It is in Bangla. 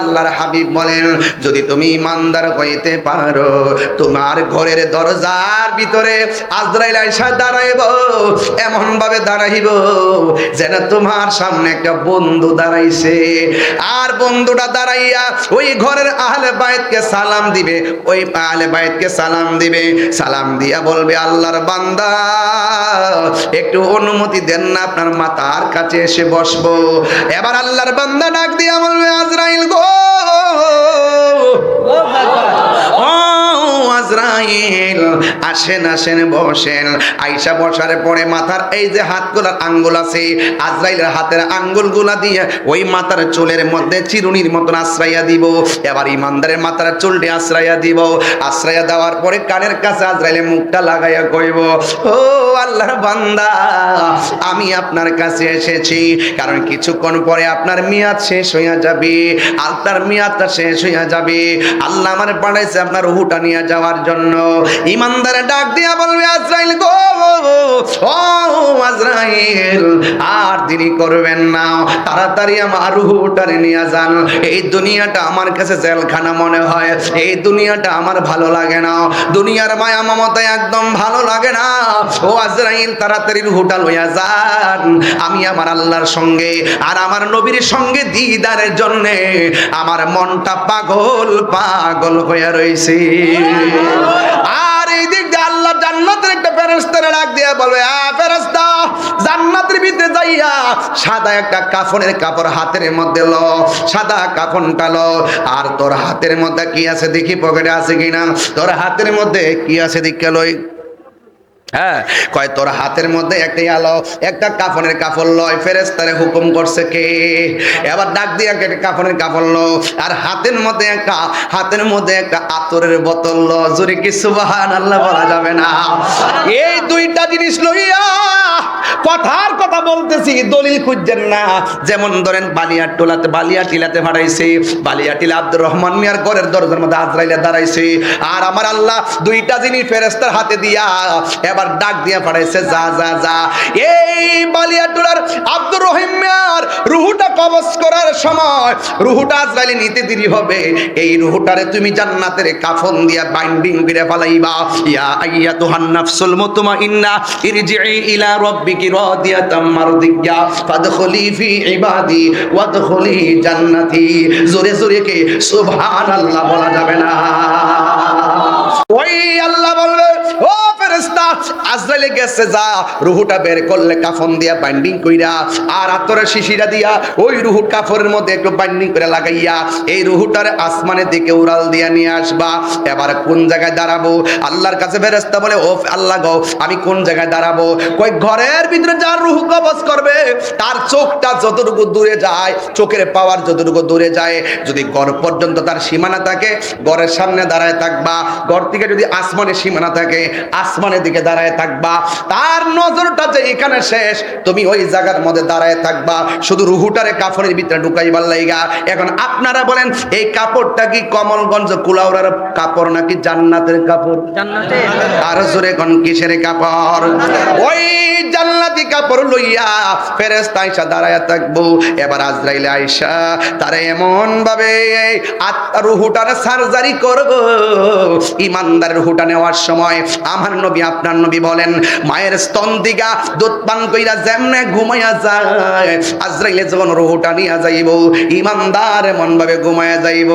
আল্লাহর হাবিব বলেন, যদি তুমি ইমানদার হইতে পারো, তোমার ঘরের দরজার ভিতরে আজরাইল আইসা দাঁড়াইব এমন ভাবে দাঁড়াইব যেন তোমার সামনে একটা বন্ধু দাঁড়াইছে। আর বন্ধুটা দাঁড়াইয়া ওই ঘরের আহলে বাইতকে সালাম দিবে, ওই আহলে বাইতকে সালাম দিবে। সালাম দিয়া বলবে, আল্লাহর বান্দা, একটু অনুমতি দেন না, আপনার মাতার কাছে এসে বসবো। এবার আল্লাহর বান্দা ডাক দিয়া বলবে, আজরাইল গো আজরাইল আসেন আসেন, বসেন। আইসা বসার পরে মাথার এই যে হাতগুলার আঙ্গুল আছে, আজরাইলের হাতের আঙ্গুলগুলা দিয়ে ওই মাথার চুলের মধ্যে চিরুনির মতন আশ্রয়া দিব। এবার ইমানদারের মাথার চুলটি আশ্রয়া দিব। আশ্রয়া দেওয়ার পরে কানের কাছে আজরাইলের মুখটা লাগাইয়া কইব, ও আল্লাহর বান্দা, আমি আপনার কাছে এসেছি, কারণ কিছুক্ষণ পরে আপনার মেয়াদ শেষ হইয়া যাবে আপনার মেয়াদটা শেষ হইয়া যাবে। আল্লাহ আমার পাঠাইছে আপনার রুহুটা নিয়ে যাওয়ার জন্য। ইমানদারে ডাক দিয়া বলবে আজরাইল গো। আজরাইল আর দেরি করবেন না। তাড়াতাড়ি আমার রুহুটারে নিয়ে যান। এই দুনিয়াটা আমার কাছে জেলখানা মনে হয়। এই দুনিয়াটা আমার ভালো লাগে না। দুনিয়ার মায়া মমতা একদম ভালো লাগে না। ও আজরাইল, তাড়াতাড়ি রুহুটা লইয়া যান। আমি আমার আল্লাহর সঙ্গে আর আমার নবীর সঙ্গে দিদারের জন্যে আমার মনটা পাগল পাগল হয়ে রয়েছে ফেরেস্তারে ডাক দিয়া বলবে, আ ফেরেস্তা জান্নাতের ভিতরে যাইয়া সাদা একটা কাফনের কাপড় হাতের মধ্যে ল, সাদা কাফনটা ল, আর তোর হাতের মধ্যে কি আছে দেখি, পকেটে আছে কিনা? তোর হাতের মধ্যে কি আছে দেখে লই। হ্যাঁ কয় তোর হাতের মধ্যে একটা আলো একটা কাফনের কাফল লয় ফেরেস্তারে হুকুম করছে কে? এবার ডাক দিয়ে একটা কাফনের কাফল লো আর হাতের মধ্যে একটা, হাতের মধ্যে একটা আতরের বোতল ল জোরে কিছু বাহান আল্লাহ বলা যাবে না? এই দুইটা জিনিস লইয়া কথার কথা বলতেছি, দলিল খুঁজছেন না। যেমন ধরেন, বালিয়া টোলাতে, বালিয়া টিলাতে ভাড়াইছে, বালিয়া টিলা আব্দুর রহমান মিয়ার ঘরের দরজার মধ্যে আজরাইলে দাঁড়াইছে। আর আমার আল্লাহ দুইটা জিনিস ফেরেস্তার হাতে দিয়া, এবার ডাক দিয়া পাঠাইছে যা যা যা। এই বালিয়া টোলার আব্দুর রহিম মিয়ার রুহুটা কবজ করার সময় রুহুটা নিতে দেরি হবে। এই রুহুটারে তুমি জান্নাতের কাফন দিয়া বাইন্ডিং করে ইয়া মুতমাইন্না ইলা রাব্বিকি রাদিয়াতাম মারদিয়া ফাদখুলি ফি ইবাদি ওয়াদখুলি জোরে জোরে কে সুবহানাল্লাহ বলা যাবে না। আজরাইলে গেছে যা, রুহুটা বের করলে কাফন দিয়া বাইন্ডিং কইরা, আর শিশিরা দিয়া, ওই মধ্যে একটু বাইন্ডিং করে লাগাইয়া, এই রুহুটার দিকে উড়াল দিয়া নিয়ে আসবা। এবার কোন জায়গায় দাঁড়াবো? আল্লাহর কাছে ফেরেশতা বলে ও আল্লাহ গো, আমি কোন জায়গায় দাঁড়াবো? ঘরের ভিতরে যার রুহু করবে, তার চোখটা যতটুকু দূরে যায়, চোখের পাওয়ার যতটুকু দূরে যায়, যদি ঘর পর্যন্ত তার সীমানা থাকে, ঘরের সামনে দাঁড়ায় থাকবা। ঘর থেকে যদি আসমানের সীমানা থাকে আসমানের দিকে দাঁড়ায় থাকবা তার নজরটা যে এখানে শেষ তুমি ওই জায়গার মধ্যে দাঁড়ায় থাকবা। শুধু রুহুটারে কাপড়ের ভিতরে ঢুকাইবার লাইগা। এখন আপনারা বলেন এই কাপড়টা কি কমলগঞ্জ কুলাউরার কাপড় নাকি জান্নাতের কাপড়? আর জোরে কোন কিসের কাপড়? ওই জান্নাতি কাপড় লইয়া থাকব? এবার আইসা তারে এমন ভাবে আত্মা রুহুটার সার্জারি করব। ইমানদার রুহুটা নেওয়ার সময় আমার নবী, আপনার নবী বলেন, মায়ের স্তন দিগা দুধ পান কইরা যেমনে ঘুমাইয়া যায়, আজরাইলে যখন রুহুটা নিয়া যাইব, ইমানদার এমন ভাবে ঘুমাইয়া যাইব।